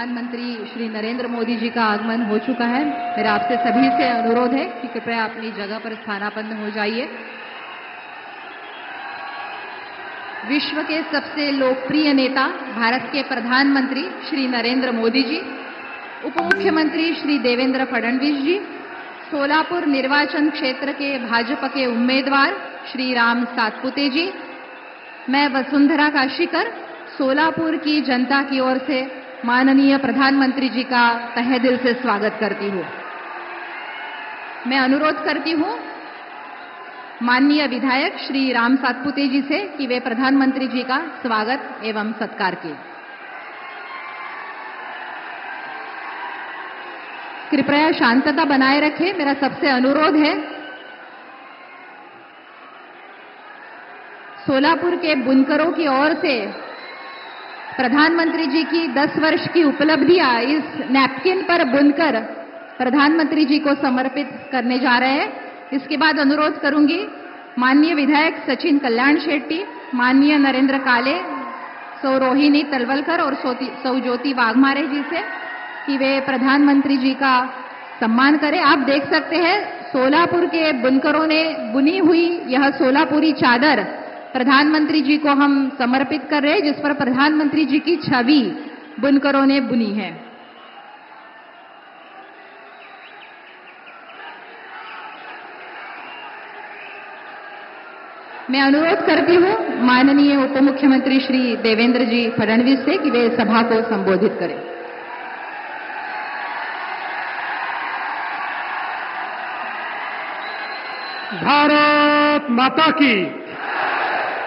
प्रधानमंत्री श्री नरेंद्र मोदी जी का आगमन हो चुका है। मेरा आपसे सभी से अनुरोध है कि कृपया अपनी जगह पर स्थानापन्न हो जाइए। विश्व के सबसे लोकप्रिय नेता, भारत के प्रधानमंत्री श्री नरेंद्र मोदी जी उप मुख्यमंत्री श्री देवेंद्र फडणवीस जी, सोलापुर निर्वाचन क्षेत्र के भाजपा के उम्मीदवार श्री राम सातपुते जी, मैं वसुंधरा काशीकर सोलापुर की जनता की ओर से माननीय प्रधानमंत्री जी का तहे दिल से स्वागत करती हूँ। मैं अनुरोध करती हूँ माननीय विधायक श्री राम सातपुते जी से कि वे प्रधानमंत्री जी का स्वागत एवं सत्कार किए। कृपया शांतता बनाए रखें, मेरा सबसे अनुरोध है। सोलापुर के बुनकरों की ओर से प्रधानमंत्री जी की 10 वर्ष की उपलब्धियाँ इस नैपकिन पर बुनकर प्रधानमंत्री जी को समर्पित करने जा रहे हैं। इसके बाद अनुरोध करूँगी, माननीय विधायक सचिन कल्याण शेट्टी, माननीय नरेंद्र काले, सौ रोहिणी तलवलकर और सौ ज्योति वाघमारे जी से कि वे प्रधानमंत्री जी का सम्मान करें। आप देख सकते हैं, सोलापुर के बुनकरों ने बुनी हुई यह सोलापुरी चादर प्रधानमंत्री जी को हम समर्पित कर रहे हैं, जिस पर प्रधानमंत्री जी की छवि बुनकरों ने बुनी है। मैं अनुरोध करती हूँ माननीय उप मुख्यमंत्री श्री देवेंद्र जी फडणवीस से कि वे सभा को संबोधित करें। भारत माता की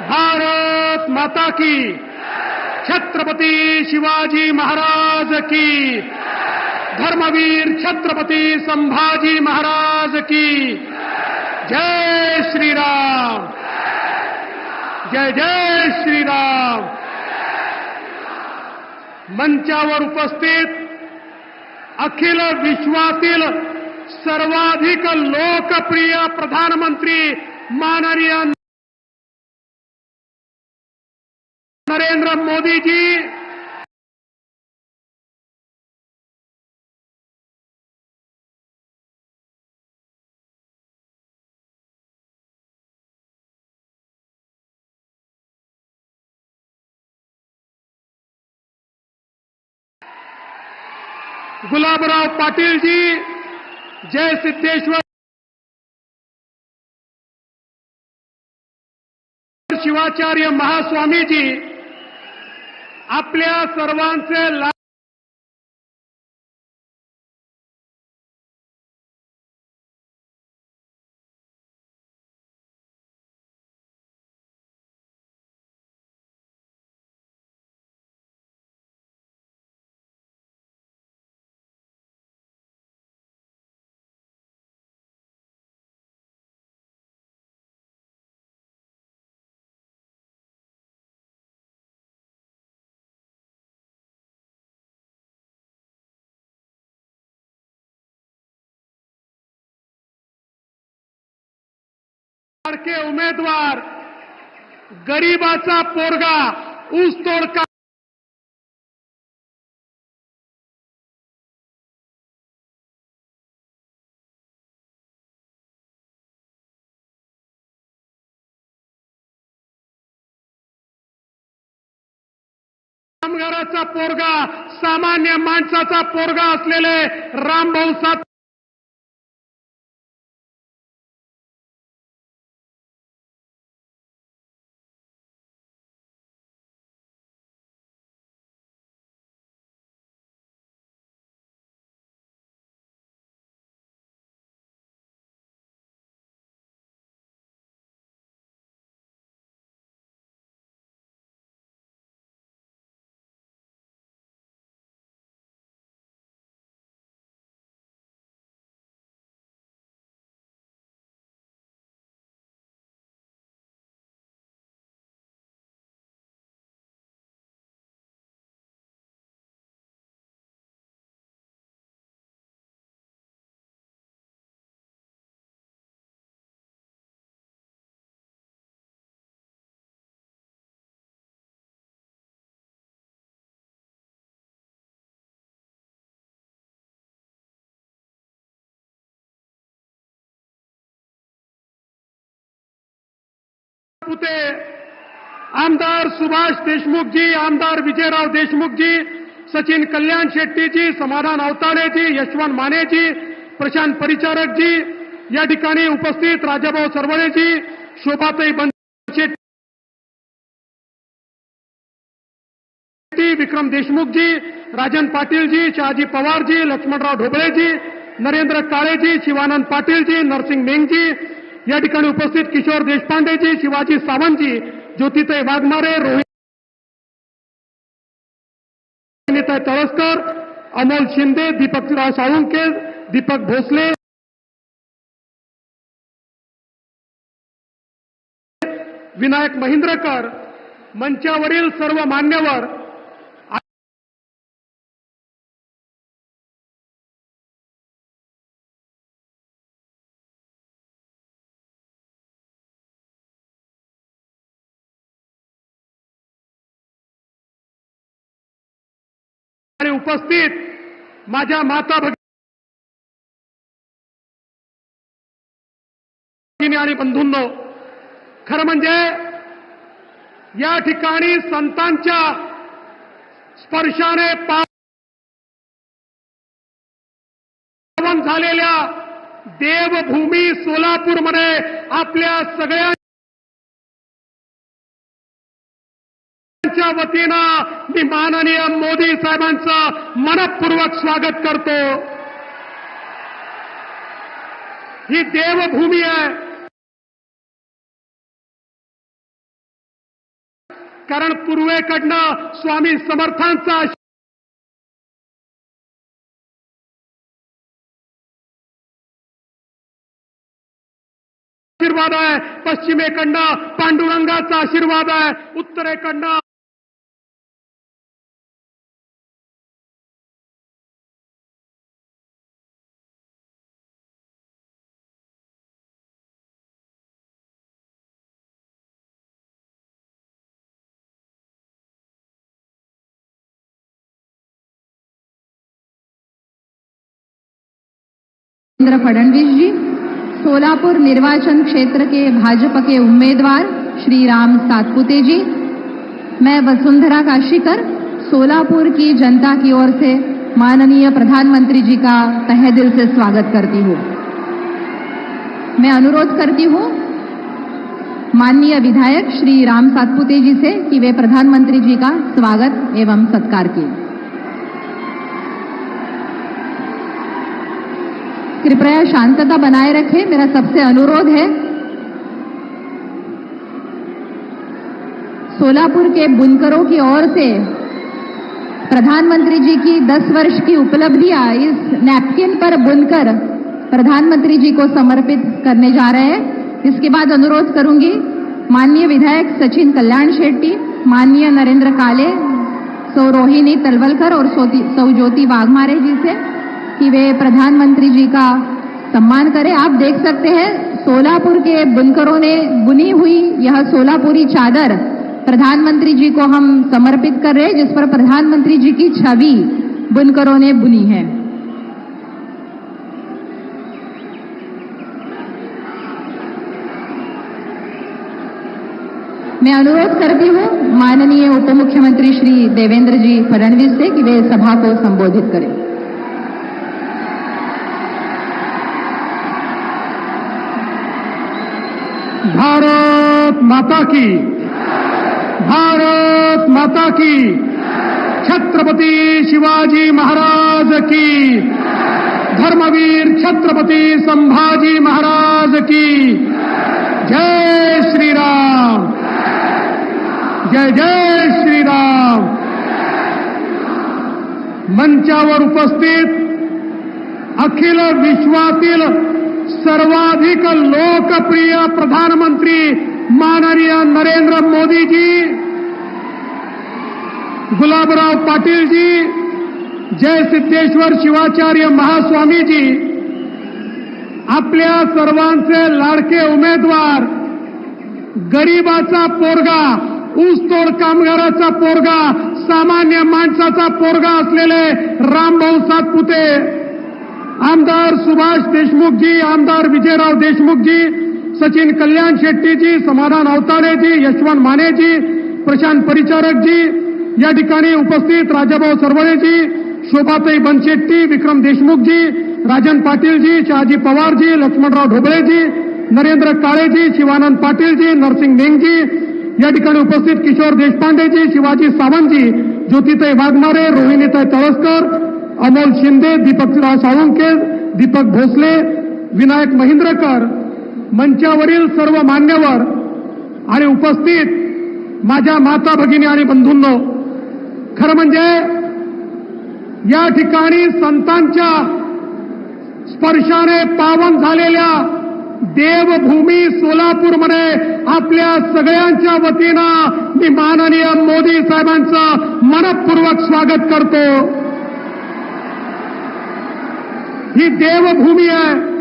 भारत माता की। छत्रपति शिवाजी महाराज की। धर्मवीर छत्रपति संभाजी महाराज की। जय श्री राम जय जय श्री राम मंचावर उपस्थित अखिल विश्वातील सर्वाधिक लोकप्रिय प्रधानमंत्री माननीय नरेंद्र मोदी जी। गुलाबराव पाटिल जी जय सिद्धेश्वर। शिवाचार्य महास्वामी जी। आपल्या सर्वांचे टक्के उमेदवार गरीबाचा पोरगा ऊस का कामगाराचा पोरगा सामान्य माणसाचा पोरगा असलेले रामभाऊ सात पुते आमदार सुभाष देशमुख जी, आमदार विजयराव देशमुख जी, सचिन कल्याण शेट्टी जी, समाधान अवताड़े जी, यशवंत माने जी, प्रशांत परिचारक जी, या ठिकाणी उपस्थित राजाभाऊ सरवणे जी, शोभाताई शेट्टी, विक्रम देशमुख जी, राजन पाटील जी, शाहजी पवार जी, लक्ष्मणराव ढोबळे जी, नरेंद्र काळे जी, शिवानंद पाटील जी, नरसिंह मेंग जी या ठिकाणी उपस्थित किशोर देशपांडेजी शिवाजी सावंतजी ज्योतिताई वाघमारे रोहित तळसकर अमोल शिंदे दीपकराव साळुंके दीपक भोसले विनायक महिंद्रकर मंचावरील सर्व मान्यवर उपस्थित माझ्या माता भगिनी आणि बंधूंनो खरं म्हणजे या ठिकाणी संतांच्या स्पर्शाने पावन झालेल्या देवभूमी सोलापूरमध्ये आपल्या सगळ्या मी माननीय मोदी साहेबांचं मनपूर्वक स्वागत करतो. ही देवभूमी आहे. कारण पूर्वेकडनं स्वामी समर्थांचा आशीर्वाद आहे. पश्चिमेकडनं पांडुरंगाचा आशीर्वाद आहे. उत्तरेकडनं देवेंद्र फडणवीस जी, सोलापुर निर्वाचन क्षेत्र के भाजपा के उम्मीदवार श्री राम सातपुते जी, मैं वसुंधरा काशीकर सोलापुर की जनता की ओर से माननीय प्रधानमंत्री जी का तहे दिल से स्वागत करती हूँ। मैं अनुरोध करती हूँ, माननीय विधायक श्री राम सातपुते जी से कि वे प्रधानमंत्री जी का स्वागत एवं सत्कार किए। कृपया शांतता बनाए रखें, मेरा सबसे अनुरोध है। सोलापुर के बुनकरों की ओर से प्रधानमंत्री जी की 10 वर्ष की उपलब्धियाँ इस नैपकिन पर बुनकर प्रधानमंत्री जी को समर्पित करने जा रहे हैं। इसके बाद अनुरोध करूँगी, माननीय विधायक सचिन कल्याण शेट्टी, माननीय नरेंद्र काले, सौ रोहिणी तलवलकर और सौ ज्योति वाघमारे जी से कि वे प्रधानमंत्री जी का सम्मान करें। आप देख सकते हैं, सोलापुर के बुनकरों ने बुनी हुई यह सोलापुरी चादर प्रधानमंत्री जी को हम समर्पित कर रहे हैं, जिस पर प्रधानमंत्री जी की छवि बुनकरों ने बुनी है। मैं अनुरोध करती हूँ माननीय उप मुख्यमंत्री श्री देवेंद्र जी फडणवीस से कि वे सभा को संबोधित करें। भारत माता की। भारत माता की। छत्रपती शिवाजी महाराज की। धर्मवीर छत्रपती संभाजी महाराज की। जय श्रीराम। जय जय श्रीराम। मंचावर उपस्थित अखिल विश्वातील सर्वाधिक लोकप्रिय प्रधानमंत्री माननीय नरेंद्र मोदीजी गुलाबराव पाटीलजी जय सिद्धेश्वर शिवाचार्य महास्वामीजी आपल्या सर्वांचे लाडके उमेदवार गरीबाचा पोरगा ऊसतोड कामगाराचा पोरगा सामान्य माणसाचा पोरगा असलेले रामभाऊ सातपुते आमदार सुभाष देशमुखजी आमदार विजयराव देशमुखजी सचिन कल्याण शेट्टीजी समाधान अवतारेजी यशवंत मानेजी प्रशांत परिचारकजी या ठिकाणी उपस्थित राजाभाऊ सरवळेजी शोभाताई बनशेट्टी विक्रम देशमुखजी राजन पाटीलजी शहाजी पवारजी लक्ष्मणराव ढोबळेजी नरेंद्र काळेजी शिवानंद पाटीलजी नरसिंग मेंगजी या ठिकाणी उपस्थित किशोर देशपांडेजी शिवाजी सावंतजी ज्योतिताई वाघमारे रोहिणीताई तळसकर अमोल शिंदे दीपकराव साळुंके दीपक भोसले विनायक महिंद्रकर मंचावरील सर्व मान्यवर आणि उपस्थित माझ्या माता भगिनी आणि बंधूंनो खरं म्हणजे या ठिकाणी संतांच्या स्पर्शाने पावन झालेल्या देवभूमी सोलापूरमध्ये आपल्या सगळ्यांच्या वतीनं मी माननीय मोदी साहेबांचं मनपूर्वक स्वागत करतो. ही देवभूमी आहे.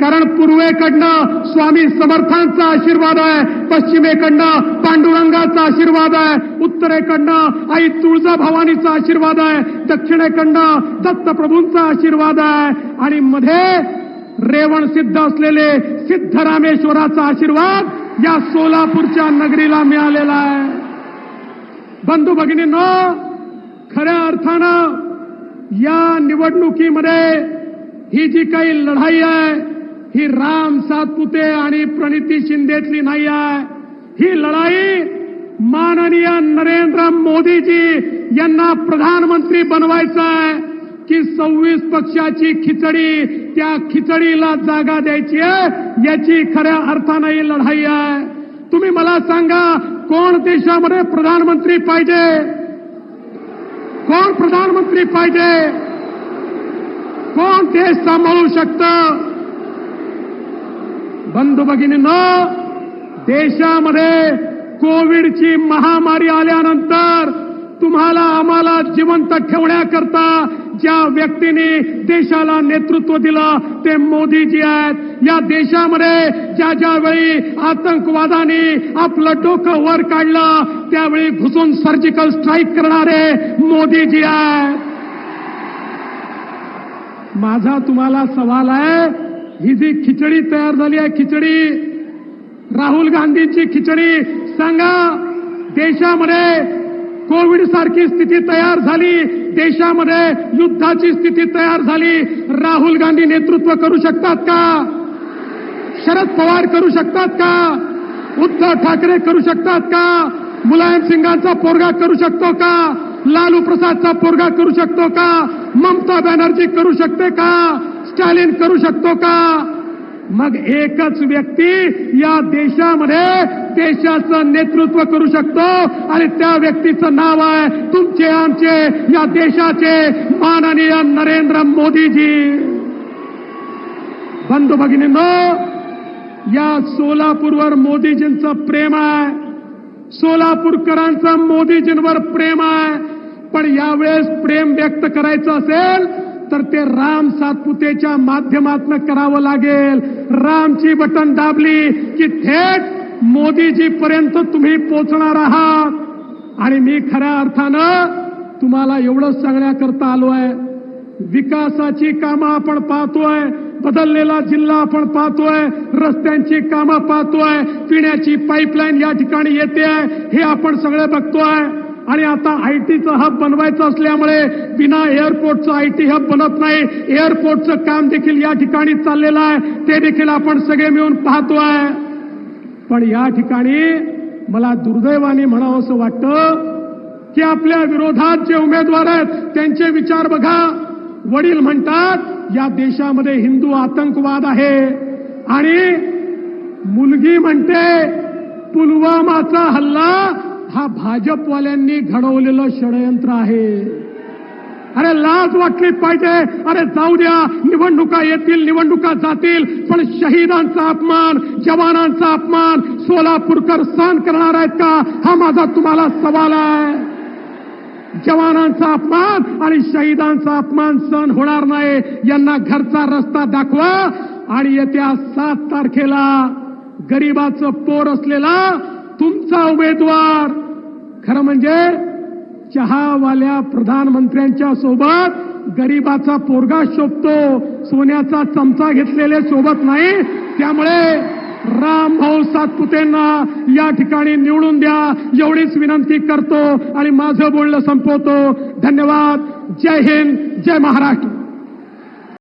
कारण पूर्वेकडनं स्वामी समर्थांचा आशीर्वाद आहे पश्चिमेकडनं पांडुरंगाचा आशीर्वाद आहे उत्तरेकडनं आई तुळजाभवानीचा आशीर्वाद आहे दक्षिणेकडनं दत्तप्रभूंचा आशीर्वाद आहे. आणि मध्ये रेवण सिद्ध असलेले सिद्धरामेश्वराचा आशीर्वाद या सोलापूरच्या नगरीला मिळालेला आहे. बंधू भगिनींनो खऱ्या अर्थानं या निवडणुकीमध्ये ही जी काही लढाई आहे ही राम सातपुते आणि प्रणिती शिंदेतली नाही आहे. ही लढाई माननीय नरेंद्र मोदीजी यांना प्रधानमंत्री बनवायचं आहे की सव्वीस पक्षाची खिचडी त्या खिचडीला जागा द्यायची आहे याची खऱ्या अर्थानं ही लढाई आहे. तुम्ही मला सांगा कोण देशामध्ये प्रधानमंत्री पाहिजे? कोण प्रधानमंत्री पाहिजे? कोण देश सांभाळू शकतं? बंधू भगिनींनो देशामध्ये कोविडची महामारी आल्यानंतर तुम्हाला आम्हाला जिवंत ठेवण्याकरता ज्या व्यक्तीने देशाला नेतृत्व दिलं ते मोदीजी आहेत. या देशामध्ये ज्या ज्यावेळी आतंकवादाने आपलं डोकं वर काढलं त्यावेळी घुसून सर्जिकल स्ट्राईक करणारे मोदीजी आहेत. माझा तुम्हाला सवाल आहे ही जी खिचडी तयार झाली आहे खिचडी राहुल गांधींची खिचडी सांगा देशामध्ये कोविड सारखी स्थिती तयार झाली देशामध्ये युद्धाची स्थिती तयार झाली राहुल गांधी नेतृत्व करू शकतात का? शरद पवार करू शकतात का? उद्धव ठाकरे करू शकतात का? मुलायम सिंगांचा पोरगा करू शकतो का? लालू प्रसादचा पोरगा करू शकतो का? ममता बॅनर्जी करू शकते का? स्टॅलिन करू शकतो का? मग एकच व्यक्ती या देशामध्ये देशाचं नेतृत्व करू शकतो आणि त्या व्यक्तीचं नाव आहे तुमचे आमचे या देशाचे माननीय नरेंद्र मोदीजी. बंधू भगिनींनो या सोलापूरवर मोदीजींचं प्रेम आहे. सोलापूरकरांचं मोदीजींवर प्रेम आहे. पण यावेळेस प्रेम व्यक्त करायचं असेल तर ते राम सातपुतेच्या माध्यमातून करावं लागेल. रामची बटन दाबली की थेट मोदीजी पर्यंत तुम्ही पोचणार आहात. आणि मी खऱ्या अर्थानं तुम्हाला एवढंच सांगण्याकरता आलो आहे. विकासाची कामं आपण पाहतोय बदललेला जिल्हा आपण पाहतोय रस्त्यांची कामं पाहतोय पिण्याची पाईपलाईन या ठिकाणी येते आहे हे आपण सगळे बघतोय. आणि आता आयटीचं हब बनवायचं असल्यामुळे बिना एअरपोर्टचं आयटी हब बनत नाही. एअरपोर्टचं काम देखील या ठिकाणी चाललेलं आहे. ते देखील आपण सगळे मिळून पाहतो आहे पण या ठिकाणी मला दुर्दैवाने म्हणावं असं वाटतं की आपल्या विरोधात जे उमेदवार आहेत त्यांचे विचार बघा. वडील म्हणतात या देशामध्ये हिंदू आतंकवाद आहे. आणि मुलगी म्हणते पुलवामाचा हल्ला हा भाजपवाल्यांनी घडवलेलं षडयंत्र आहे. अरे लाज वाटलीच पाहिजे. अरे जाऊ द्या निवडणुका येतील निवडणुका जातील पण शहीदांचा अपमान जवानांचा अपमान सोलापूरकर सहन करणार आहेत का? हा माझा तुम्हाला सवाल आहे. जवानांचा अपमान आणि शहीदांचा अपमान सहन होणार नाही. यांना घरचा रस्ता दाखवा आणि येत्या सात तारखेला गरीबाचं पोर असलेला तुमचा उमेदवार खरं म्हणजे चहावाल्या प्रधानमंत्र्यांच्या सोबत गरीबाचा पोरगा शोभतो सोन्याचा चमचा घेतलेले सोबत नाही त्यामुळे राम सातपुतेंना या ठिकाणी निवडून द्या एवढीच विनंती करतो आणि माझं बोलणं संपवतो. धन्यवाद. जय हिंद जय महाराष्ट्र.